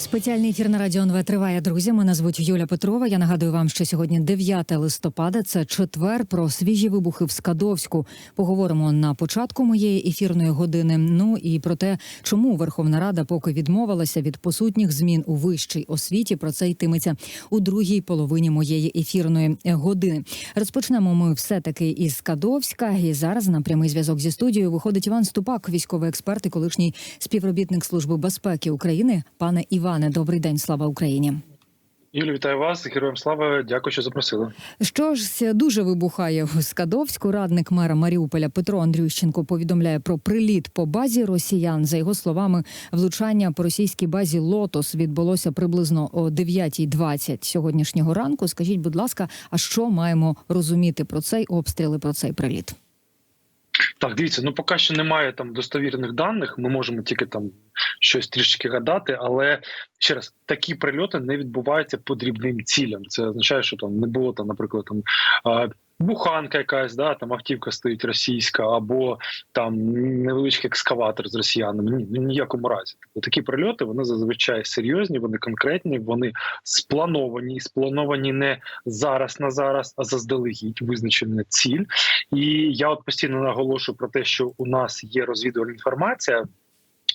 Спеціальний ефір на радіо НВ триває. Друзі, мене звуть Юля Петрова. Я нагадую вам, що сьогодні 9 листопада. Це четвер. Про свіжі вибухи в Скадовську. Поговоримо на початку моєї ефірної години. Ну і про те, чому Верховна Рада поки відмовилася від посутніх змін у вищій освіті. Про це йтиметься у другій половині моєї ефірної години. Розпочнемо ми все таки із Скадовська. І зараз на прямий зв'язок зі студією виходить Іван Ступак, військовий експерт і колишній співробітник служби безпеки України. Пане Іване, добрий день, слава Україні. Юлі, вітаю вас, героям слава. Дякую, що запросили. Що ж дуже вибухає в Скадовську. Радник мера Маріуполя Петро Андрющенко повідомляє про приліт по базі росіян. За його словами, влучання по російській базі Лотос відбулося приблизно о 9.20 сьогоднішнього ранку. Скажіть, будь ласка, а що маємо розуміти про цей обстріл і про цей приліт? Так, дивіться, ну поки що немає там достовірних даних. Ми можемо тільки там щось трішки гадати, але ще раз такі прильоти не відбуваються по дрібним цілям. Це означає, що там не було там, наприклад, там. Буханка якась, да, там автівка стоїть російська, або там невеличкий екскаватор з росіянами. Ні, ну ніякому разі. Тобто такі прильоти вони зазвичай серйозні, вони конкретні, вони сплановані, сплановані не зараз на зараз, а заздалегідь визначена ціль. І я от постійно наголошую про те, що у нас є розвідувальна інформація.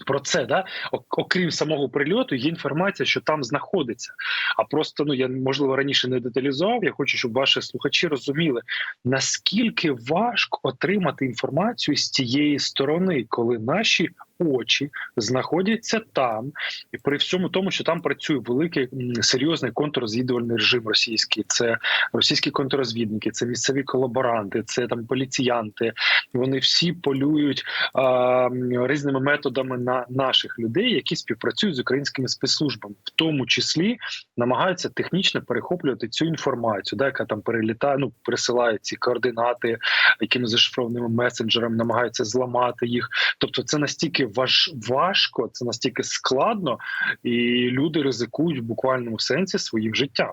Про це да окрім самого прильоту, є інформація, що там знаходиться. А просто ну я можливо раніше не деталізував. Я хочу, щоб ваші слухачі розуміли наскільки важко отримати інформацію з тієї сторони, коли наші очі знаходяться там, і при всьому тому, що там працює великий серйозний контррозвідувальний режим російський. Це російські контррозвідники, це місцеві колаборанти, це там поліціянти. Вони всі полюють а, різними методами на наших людей, які співпрацюють з українськими спецслужбами, в тому числі намагаються технічно перехоплювати цю інформацію, да, яка там перелітає, ну пересилає ці координати, якими зашифрованими месенджерами намагаються зламати їх. Тобто, це настільки важ важко, це настільки складно, і люди ризикують в буквальному сенсі своїм життям.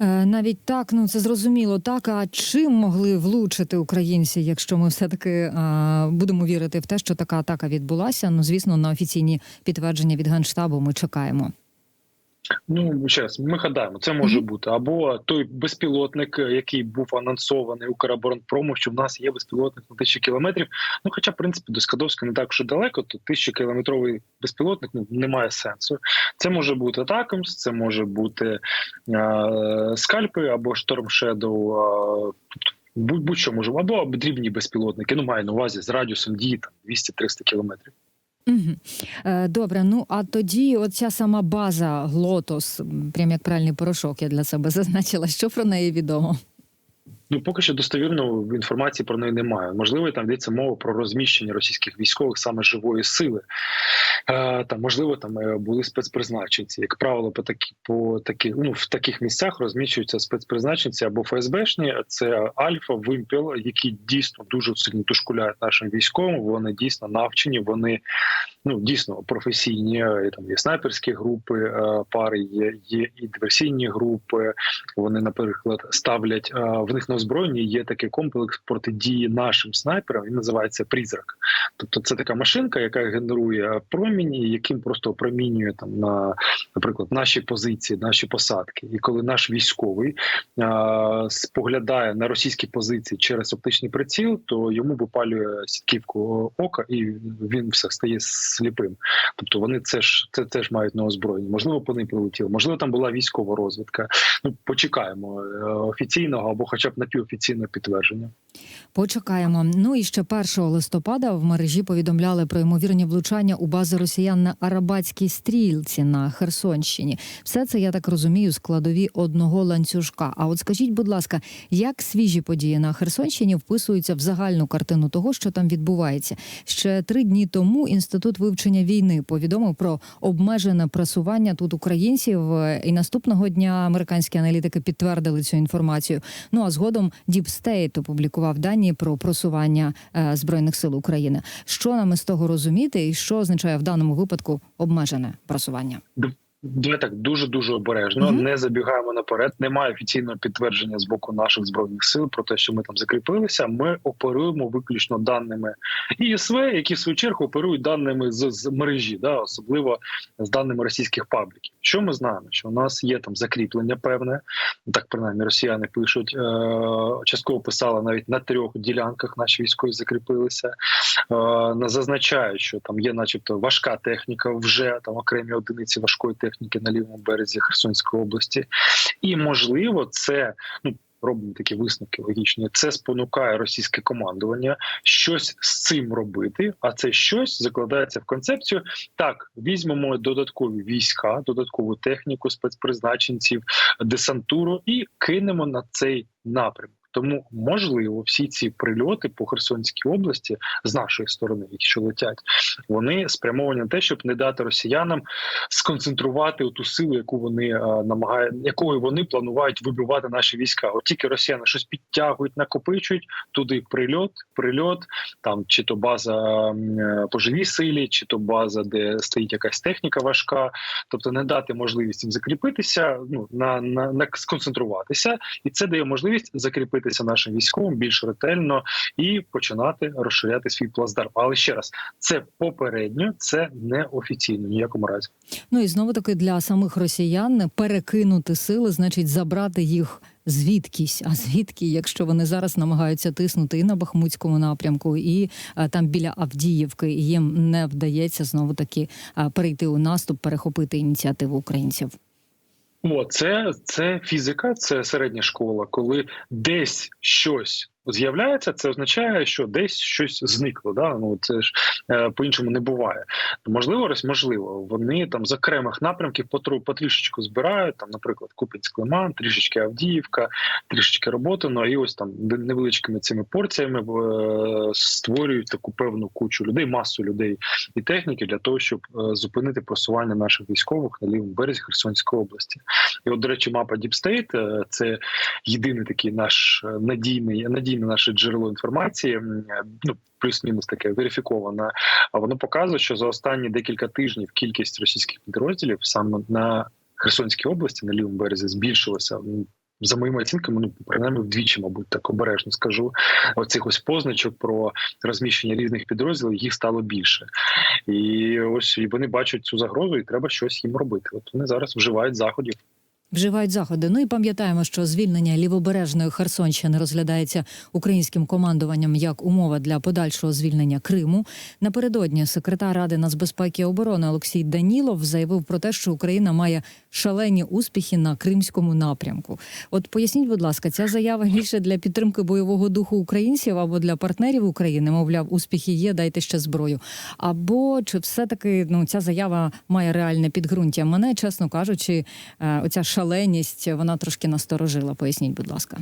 Е, Навіть так, ну це зрозуміло. Так, а чим могли влучити українці, якщо ми все таки будемо вірити в те, що така атака відбулася? Ну звісно, на офіційні підтвердження від генштабу ми чекаємо. Ну ще раз, ми гадаємо, це може бути або той безпілотник, який був анонсований Укроборонпрому, що в нас є безпілотник на тисячі кілометрів. Ну, хоча, в принципі, до Скадовська не так вже далеко, то тисячокілометровий безпілотник ну не має сенсу. Це може бути Атакамс, це може бути е- скальпи або Shadow, е будь-що може або дрібні безпілотники. Ну маю на увазі з радіусом дії там 200-300 кілометрів. Угу. Добре, ну а тоді оця сама база Глотос, прям як пральний порошок, я для себе зазначила, що про неї відомо. Ну, поки що достовірної інформації про неї немає. Можливо, там йдеться мова про розміщення російських військових саме живої сили. Е, там, можливо, там е, були спецпризначенці. Як правило, по такі по таких ну в таких місцях розміщуються спецпризначенці або ФСБшні. Це Альфа, Вимпіл, які дійсно дуже сильно дошкуляють нашим військовим. Вони дійсно навчені. Вони ну дійсно професійні. Там є снайперські групи, е, пари, є є і диверсійні групи. Вони, наприклад, ставлять в них на озброєнні є такий комплекс протидії нашим снайперам. Він називається Призрак. Тобто, це така машинка, яка генерує проміні, яким просто опромінює там на, наприклад, наші позиції, наші посадки. І коли наш військовий споглядає на російські позиції через оптичний приціл, то йому випалює сітківку ока, і він все стає сліпим. Тобто вони це ж це теж мають на озброєнні. Можливо, по ним прилетіли. Можливо, там була військова розвідка. Ну почекаємо офіційного або, хоча б напівофіційне підтвердження. Почекаємо. Ну і ще 1 листопада в мережі повідомляли про ймовірні влучання у бази росіян на Арабатській стрілці на Херсонщині. Все це я так розумію, складові одного ланцюжка. А от скажіть, будь ласка, як свіжі події на Херсонщині вписуються в загальну картину того, що там відбувається? Ще три дні тому інститут вивчення війни повідомив про обмежене пресування тут українців. І наступного дня американські аналітики підтвердили цю інформацію. Ну а згодом State опублікував дані про просування е, збройних сил України. Що нам із того розуміти, і що означає в даному випадку обмежене просування? Давай так дуже дуже обережно. Мгм. Не забігаємо наперед. Немає офіційного підтвердження з боку наших збройних сил про те, що ми там закріпилися. Ми оперуємо виключно даними ІСВ, які в свою чергу оперують даними з, з мережі, да, особливо з даними російських пабліків. Що ми знаємо? Що у нас є там закріплення певне, так принаймні росіяни пишуть. Е, частково писали навіть на трьох ділянках наші військові закріпилися. Е, зазначають, що там є, начебто, важка техніка, вже там окремі одиниці важкої техніки на лівому березі Херсонської області, і можливо, це ну. Робимо такі висновки логічні. Це спонукає російське командування щось з цим робити. А це щось закладається в концепцію. Так, візьмемо додаткові війська, додаткову техніку, спецпризначенців, десантуру і кинемо на цей напрямок. Тому можливо всі ці прильоти по Херсонській області з нашої сторони, якщо летять, вони спрямовані на те, щоб не дати росіянам сконцентрувати ту силу, яку вони е, намагають, якою вони планують вибивати наші війська. От тільки росіяни щось підтягують, накопичують туди прильот, прильот, там чи то база е, по живій силі, чи то база, де стоїть якась техніка важка, тобто не дати можливість їм закріпитися, ну на, на, на сконцентруватися, і це дає можливість закріпитися нашим військовим більш ретельно і починати розширяти свій плацдарм. Але ще раз, це попередньо, це не офіційно ніякому разі. Ну і знову таки для самих росіян перекинути сили, значить забрати їх звідкись. А звідки, якщо вони зараз намагаються тиснути і на Бахмутському напрямку, і а, там біля Авдіївки, і їм не вдається знову таки а, перейти у наступ, перехопити ініціативу українців. О, це, це фізика, це середня школа. Коли десь щось з'являється, це означає, що десь щось зникло. Да? Ну це ж е, по-іншому не буває. Можливо, можливо, вони там з окремих напрямків потрішечку збирають. Там, наприклад, Купінський Лиман, трішечки Авдіївка, трішечки Роботино, і ось там невеличкими цими порціями е, створюють таку певну кучу людей, масу людей і техніки для того, щоб е, зупинити просування наших військових на лівому березі Херсонської області. І, от, до речі, мапа State – це єдиний такий наш е, надійний надійне наше джерело інформації. Ну плюс-мінус таке верифіковане. Воно показує, що за останні декілька тижнів кількість російських підрозділів саме на Херсонській області на лівому березі збільшилася. За моїми оцінками, ну принаймні вдвічі, мабуть, так обережно скажу. Оцих ось позначок про розміщення різних підрозділів їх стало більше, і ось і вони бачать цю загрозу, і треба щось їм робити. От вони зараз вживають заходів. Вживають заходи. Ну і пам'ятаємо, що звільнення лівобережної Херсонщини розглядається українським командуванням як умова для подальшого звільнення Криму. Напередодні секретар ради нацбезпеки і оборони Олексій Данілов заявив про те, що Україна має шалені успіхи на кримському напрямку. От поясніть, будь ласка, ця заява більше для підтримки бойового духу українців або для партнерів України, мовляв, успіхи є, дайте ще зброю. Або чи все таки ну ця заява має реальне підґрунтя? Мене, чесно кажучи, е, оця шаленість вона трошки насторожила. Поясніть, будь ласка.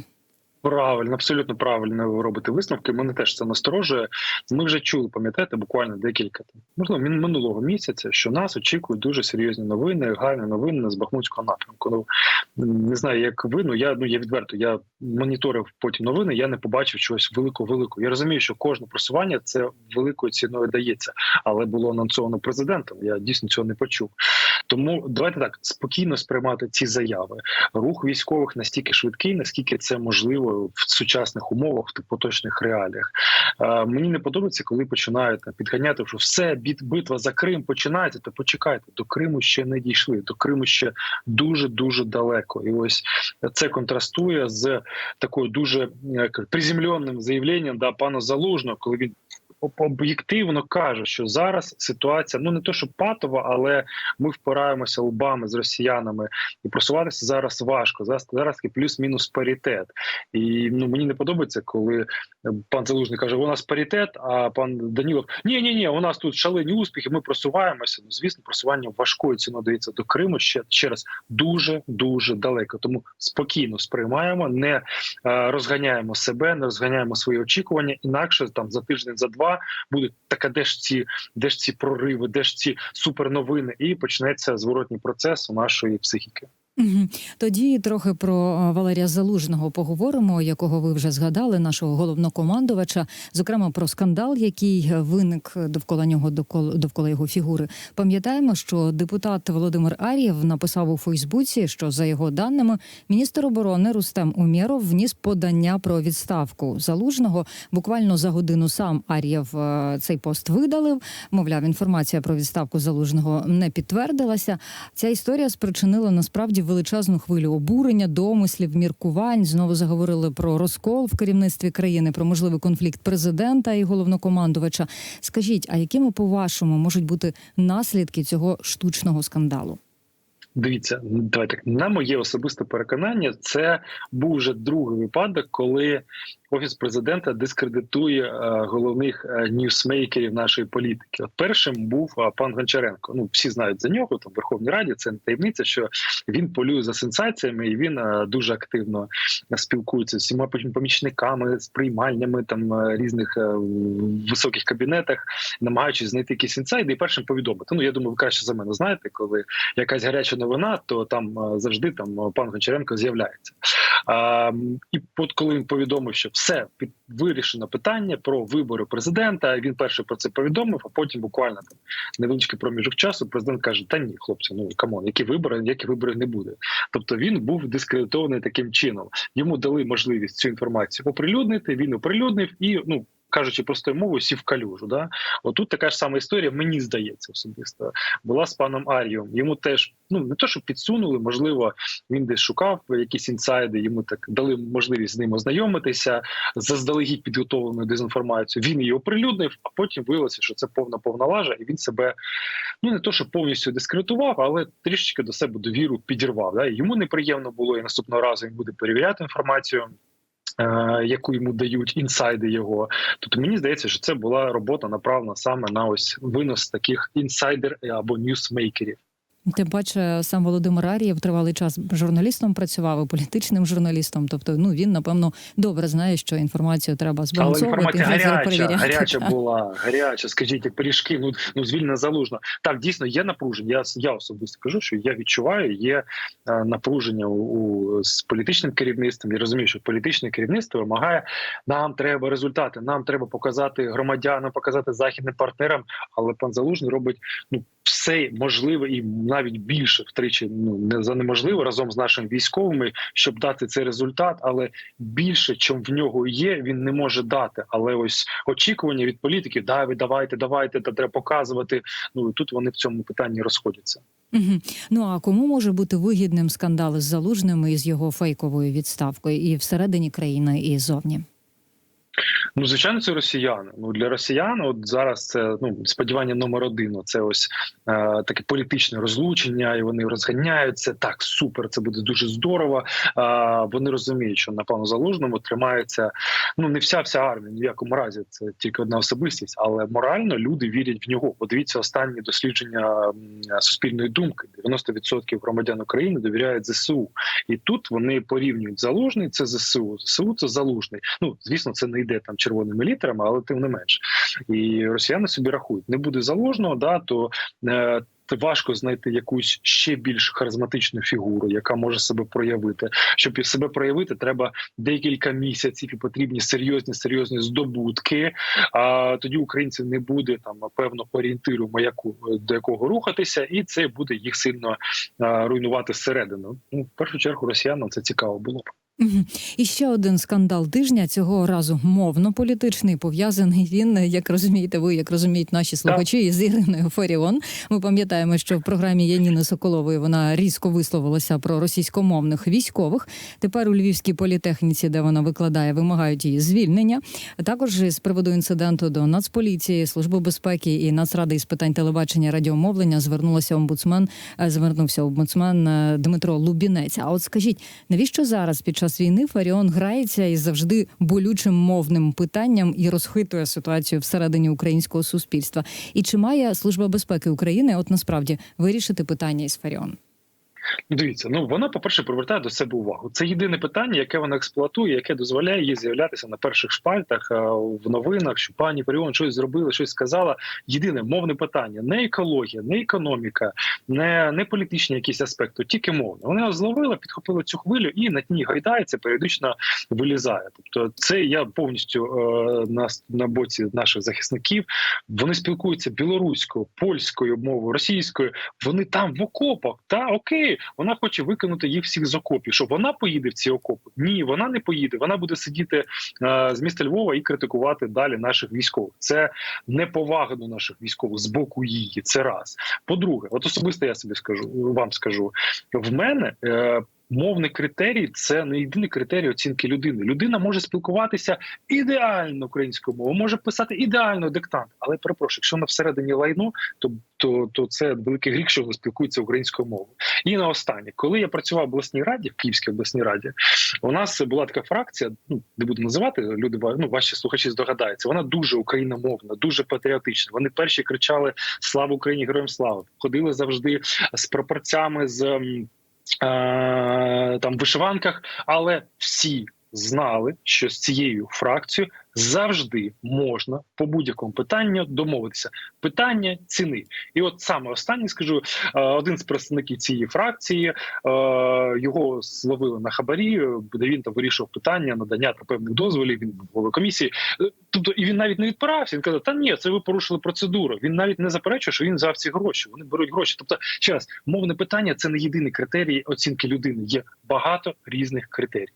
Правильно, абсолютно правильно ви робите висновки. Мене теж це насторожує. Ми вже чули, пам'ятаєте, буквально декілька можливо, минулого місяця, що нас очікують дуже серйозні новини, гарні новини з Бахмутського напрямку. Ну не знаю, як ви, ну я ну я відверто. Я моніторив потім новини. Я не побачив чогось великого великого. Я розумію, що кожне просування це великою ціною дається, але було анонсовано президентом. Я дійсно цього не почув. Тому давайте так спокійно сприймати ці заяви. Рух військових настільки швидкий, наскільки це можливо в сучасних умовах, в поточних реаліях. Е, мені не подобається, коли починають підганяти, що все битва за Крим починається. То почекайте, до Криму ще не дійшли. До Криму ще дуже дуже далеко. І ось це контрастує з такою дуже приземленим заявленням да пана Залужного, коли він об'єктивно каже, що зараз ситуація ну не то, що патова, але ми впираємося лбами з росіянами, і просуватися зараз важко. Зараз зараз плюс-мінус паритет. І ну мені не подобається, коли е, пан Залужний каже, у нас паритет, а пан Данілов ні, ні, ні, у нас тут шалені успіхи. Ми просуваємося. Ну звісно, просування важкою ціною дається до Криму ще ще раз дуже дуже далеко. Тому спокійно сприймаємо, не е, розганяємо себе, не розганяємо свої очікування. Інакше там за тиждень, за два буде така, де ж ці, де ж ці прориви, де ж ці суперновини, і почнеться зворотній процес у нашої психіки. Тоді трохи про е, Валерія Залужного поговоримо, якого ви вже згадали, нашого головнокомандувача, зокрема про скандал, який виник довкола нього, довкола його фігури. Пам'ятаємо, що депутат Володимир Ар'єв написав у Фейсбуці, що за його даними міністр оборони Рустем Умєров вніс подання про відставку залужного. Буквально за годину сам Ар'єв е, цей пост видалив. Мовляв, інформація про відставку залужного не підтвердилася. Ця історія спричинила насправді величезну хвилю обурення, домислів, міркувань. Знову заговорили про розкол в керівництві країни, про можливий конфлікт президента і головнокомандувача. Скажіть, а якими по-вашому можуть бути наслідки цього штучного скандалу? Дивіться, давайте на моє особисте переконання, це був вже другий випадок, коли офіс президента дискредитує е, головних е, ньюсмейкерів нашої політики. От першим був е, пан Гончаренко. Ну всі знають за нього там в Верховній Раді. Це не таємниця, що він полює за сенсаціями, і він дуже активно спілкується з всіма помічниками, з приймальнями там різних високих кабінетах, намагаючись знайти якісь інсайди і першим повідомити. Ну я думаю, ви краще за мене знаєте, коли якась гаряча новина, то там завжди там пан Гончаренко з'являється. А, і от коли він повідомив, що все вирішено питання про вибори президента. Він перший про це повідомив, а потім буквально там невеличкий проміжок часу. Президент каже: Та ні, хлопці, ну камон, які вибори, які вибори не буде. Тобто він був дискредитований таким чином. Йому дали можливість цю інформацію оприлюднити. Він оприлюднив і ну. Кажучи простою мовою, сів калюжу. Да? Отут така ж сама історія, мені здається, особисто була з паном Арієм. Йому теж ну не то, що підсунули, можливо, він десь шукав якісь інсайди. Йому так дали можливість з ним ознайомитися заздалегідь підготовленою дезінформацією. Він її оприлюднив, а потім виявилося, що це повна повна лажа, і він себе ну не то, що повністю дискредитував, але трішечки до себе довіру підірвав. Да? Йому неприємно було і наступного разу він буде перевіряти інформацію. Е, Яку йому дають інсайди його, тобто мені здається, що це була робота направлена саме на ось винос таких інсайдер або ньюсмейкерів. Тим паче, сам Володимир Арієв тривалий час журналістом працював і політичним журналістом. Тобто, ну він напевно добре знає, що інформацію треба Але інформація гаряча, гаряча була, гаряча. Скажіть, як пиріжки. Ну ну звільнено залужно. Так дійсно є напруження. Я я особисто кажу, що я відчуваю, є е, напруження у, у з політичним керівництвом. Я розумію, що політичне керівництво вимагає. Нам треба результати. Нам треба показати громадянам, показати західним партнерам. Але пан залужний робить ну все можливе і навіть більше втричі ну не за неможливо разом з нашими військовими, щоб дати цей результат. Але більше, чим в нього є, він не може дати. Але ось очікування від політиків: да, ви давайте, давайте, та треба показувати. Ну тут вони в цьому питанні розходяться. Мгм. Ну а кому може бути вигідним скандал з залужним і з його фейковою відставкою і всередині країни, і зовні? Ну, звичайно, це росіяни. Ну для росіян, от зараз це ну сподівання номер один. Це ось е, таке політичне розлучення, і вони розганяються. Так, супер, це буде дуже здорово. Е, вони розуміють, що на пану залужному тримається ну не вся вся армія, ні в якому разі це тільки одна особистість, але морально люди вірять в нього. Подивіться останні дослідження суспільної думки: 90% громадян України довіряють ЗСУ, і тут вони порівнюють залужний це ЗСУ. ЗСУ це залужний. Ну звісно, це не йде там червоними літерами, але тим не менш. І росіяни собі рахують, не буде залужного, да то. Е, Важко знайти якусь ще більш харизматичну фігуру, яка може себе проявити. Щоб себе проявити, треба декілька місяців і потрібні серйозні серйозні здобутки. А тоді українців не буде там певно орієнтиру, яку до якого рухатися, і це буде їх сильно а, руйнувати зсередину. Ну в першу чергу росіянам це цікаво було. І ще один скандал тижня цього разу мовно-політичний пов'язаний він, як розумієте, ви як розуміють наші слухачі із Іриною Фаріон. Ми пам'ятаємо, що в програмі Яніни Соколової вона різко висловилася про російськомовних військових. Тепер у Львівській політехніці, де вона викладає, вимагають її звільнення. Також з приводу інциденту до Нацполіції, Служби безпеки і Нацради із питань телебачення радіомовлення звернулася омбудсмен. е, Звернувся омбудсмен е, Дмитро Лубінець. А от скажіть, навіщо зараз під час війни Фаріон грається із завжди болючим мовним питанням і розхитує ситуацію всередині українського суспільства? І чи має служба безпеки України, от насправді вирішити питання із Фаріон? Ну, Дивіться, ну вона, по-перше, привертає до себе увагу. Це єдине питання, яке вона експлуатує, яке дозволяє їй з'являтися на перших шпальтах в новинах, що пані Фаріон щось зробила, щось сказала. Єдине мовне питання: не екологія, не економіка, не, не політичні якісь аспекти, тільки мовне. Вона зловила, підхопила цю хвилю і на тній гайдається, періодично вилізає. Тобто, це я повністю е, на, на боці наших захисників. Вони спілкуються білоруською, польською мовою, російською. Вони там в окопах. Та окей, вона хоче викинути їх всіх з окопів. Що вона поїде в ці окопи? Ні, вона не поїде. Вона буде сидіти е, з міста Львова і критикувати далі наших військових. Це неповага до наших військових з боку її. Це раз. По-друге, от особисто я собі скажу вам скажу в мене. Е, Мовний критерій це не єдиний критерій оцінки людини. Людина може спілкуватися ідеально українською мовою, може писати ідеально диктант, але перепрошую, якщо вона всередині лайно, то то, то це великий гріх, що спілкується українською мовою. І на останнє, коли я працював в обласній раді, в Київській обласній раді, у нас була така фракція. Ну не буду називати люди. ну, ваші слухачі здогадаються. Вона дуже україномовна, дуже патріотична. Вони перші кричали Слава Україні! Героям слава! Ходили завжди з пропорцями з. Е, там вишиванках, але всі знали, що з цією фракцією завжди можна по будь-якому питанню домовитися. Питання ціни, і от саме останнє скажу е, один з представників цієї фракції е, його зловили на хабарі, де він там вирішував питання надання та певних дозволів. Він був головою комісії. Е, Тобто, і він навіть не відправився. Він казав: Та ні, це ви порушили процедуру. Він навіть не заперечує, що він взяв ці гроші. Вони беруть гроші. Тобто, ще раз, мовне питання це не єдиний критерій оцінки людини. Є багато різних критерій.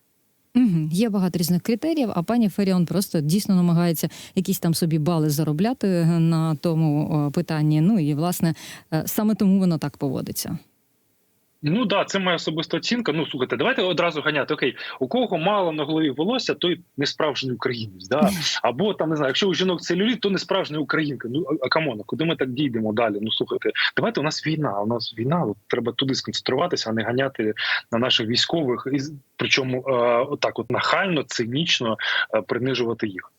Угу. Є багато різних критеріїв, а пані Феріон просто дійсно намагається якісь там собі бали заробляти на тому питанні. Ну і власне е, саме тому воно так поводиться. Ну да, це моя особиста оцінка. Ну слухайте, давайте одразу ганяти. Окей, у кого мало на голові волосся, той не справжній українець. Да? Або там не знаю, якщо у жінок целюліт, то не справжня українка. Ну а камона, куди ми так дійдемо далі? Ну слухайте, давайте у нас війна. У нас війна. От, треба туди сконцентруватися, а не ганяти на наших військових, і причому е, отак, от нахально, цинічно е, принижувати їх.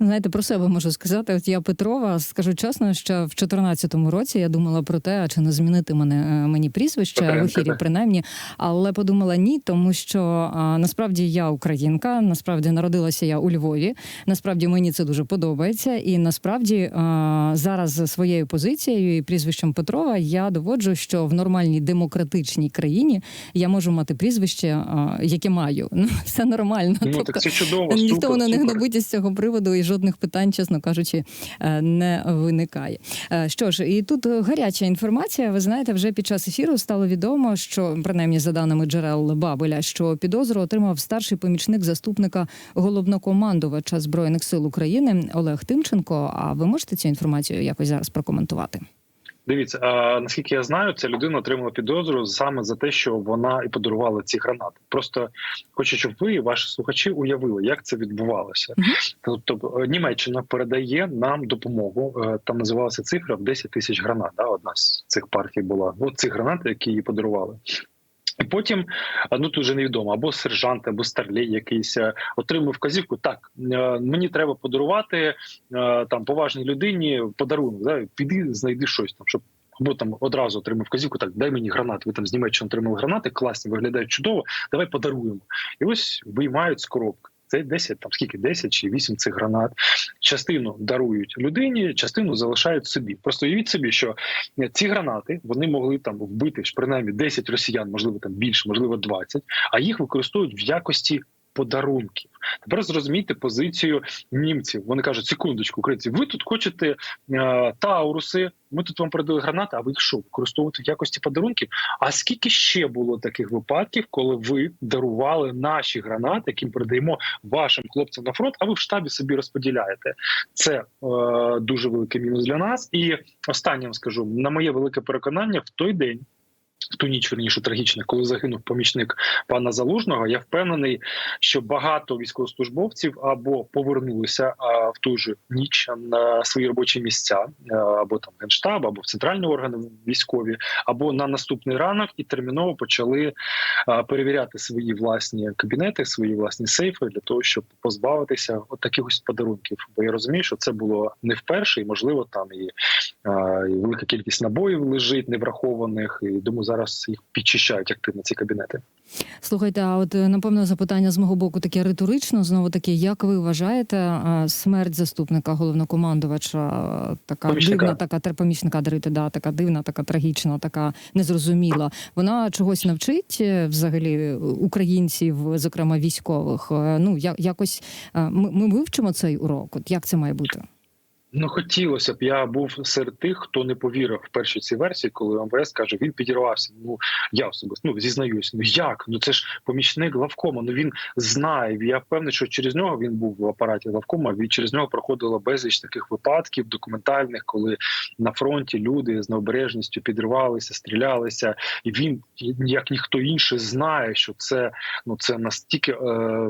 Знаєте, про себе можу сказати. От я Петрова, скажу чесно, що в 2014 році я думала про те, а чи не змінити мене е, мені прізвище Петренко, в ефірі, принаймні, але подумала ні, тому що а, насправді я українка, насправді народилася я у Львові. Насправді мені це дуже подобається, і насправді а, зараз своєю позицією і прізвищем Петрова я доводжу, що в нормальній демократичній країні я можу мати прізвище, а, яке маю. Ну все нормально. Ну так це чудово. Ніхто супер, мене не гнобить із цього приводу, і жодних питань, чесно кажучи, е, не виникає. Е, Що ж, і тут гаряча інформація. Ви знаєте, вже під час ефіру стало відомо, що принаймні за даними джерел Бабеля, що підозру отримав старший помічник заступника головнокомандувача збройних сил України Олег Тимченко. А ви можете цю інформацію якось зараз прокоментувати? Дивіться, а, наскільки я знаю, ця людина отримала підозру саме за те, що вона і подарувала ці гранати. Просто хочу, щоб ви, і ваші слухачі, уявили, як це відбувалося. Тобто, е, Німеччина передає нам допомогу. е, Там називалася цифра в 10 тисяч гранат. Да, одна з цих партій була. От ці гранати, які її подарували. І потім, ну тут вже невідомо, або сержант, або старлей якийсь е, отримав вказівку. Так е, мені треба подарувати е, там поважній людині подарунок. Да? Піди, знайди щось там, щоб. Або там одразу отримав вказівку, так дай мені гранати. Ви там з Німеччини отримали гранати, класні, виглядають чудово. Давай подаруємо. І ось виймають з коробки. Це 10, там скільки 10 чи 8 цих гранат. Частину дарують людині, частину залишають собі. Просто уявіть собі, що ці гранати вони могли там вбити принаймні 10 росіян, можливо, там більше, можливо, 20, а їх використовують в якості подарунків. Тепер зрозумійте позицію німців. Вони кажуть: секундочку, українці, ви тут хочете е, тауруси. Ми тут вам передали гранати, а ви їх що використовуєте в якості подарунків? А скільки ще було таких випадків, коли ви дарували наші гранати, яким передаємо вашим хлопцям на фронт, а ви в штабі собі розподіляєте? Це е, дуже великий мінус для нас. І останнє вам скажу на моє велике переконання в той день. В ту ніч верніше трагічно, коли загинув помічник пана залужного, я впевнений, що багато військовослужбовців або повернулися а, в ту ж ніч на свої робочі місця, а, або там генштаб, або в центральні органи військові, або на наступний ранок і терміново почали а, перевіряти свої власні кабінети, свої власні сейфи для того, щоб позбавитися от таких ось подарунків. Бо я розумію, що це було не вперше, і можливо там і, а, і велика кількість набоїв лежить неврахованих. І думаю, зараз зараз їх підчищають активно ці кабінети. Слухайте, а от е, напевно запитання з мого боку таке риторично. Знову таки, як ви вважаєте, е, смерть заступника головнокомандувача е, така Помічника. дивна, така тер- помічника дарити, да, така дивна, така трагічна, така незрозуміла. Вона чогось навчить взагалі українців, зокрема військових. Ну я- якось ми, ми вивчимо цей урок. От як це має бути? Ну хотілося б. Я був серед тих, хто не повірив в перші ці версії, коли МВС каже, він підірвався. Ну я особисто ну зізнаюсь. Ну як? Ну це ж помічник главкома. Ну він знає. Я впевнений, що через нього він був в апараті главкома. Від через нього проходило безліч таких випадків документальних, коли на фронті люди з необережністю підривалися, стрілялися, і він як ніхто інший знає, що це ну це настільки е,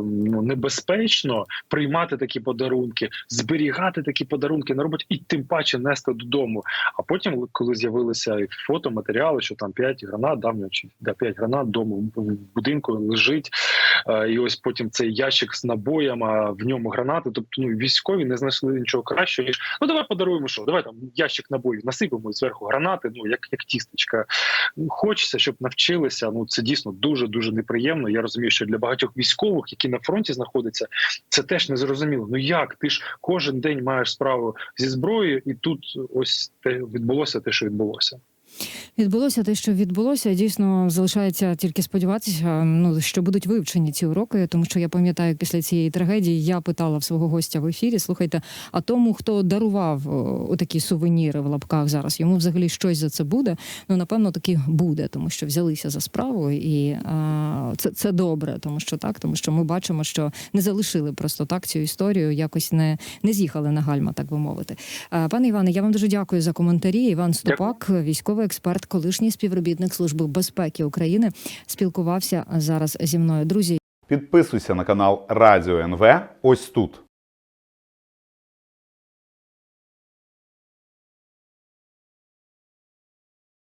ну, небезпечно приймати такі подарунки, зберігати такі подарунки на роботі, і тим паче нести додому. А потім, коли з'явилися і фотоматеріали, що там 5 гранат, давно чи да, 5 гранат дому в будинку лежить, е, і ось потім цей ящик з набоєм, а в ньому гранати. Тобто, ну військові не знайшли нічого кращого ніж ну давай подаруємо, що давай там ящик набоїв насипемо зверху гранати. Ну як, як тістечка. Ну, Хочеться, щоб навчилися. Ну це дійсно дуже дуже неприємно. Я розумію, що для багатьох військових, які на фронті знаходяться, це теж незрозуміло. Ну як ти ж кожен день маєш справу зі зброєю, і тут ось те відбулося те, що відбулося. Відбулося те, що відбулося. Дійсно залишається тільки сподіватися, ну що будуть вивчені ці уроки, тому що я пам'ятаю, після цієї трагедії я питала в свого гостя в ефірі. Слухайте, а тому, хто дарував такі сувеніри в лапках зараз, йому взагалі щось за це буде. Ну напевно, таки буде, тому що взялися за справу, і а, це, це добре, тому що так, тому що ми бачимо, що не залишили просто так цю історію, якось не, не з'їхали на гальма, так би мовити. А, Пане Іване, я вам дуже дякую за коментарі. Іван Ступак, військовий експерт, колишній співробітник Служби безпеки України, спілкувався зараз зі мною. Друзі, Підписуйся на канал Радіо НВ ось тут.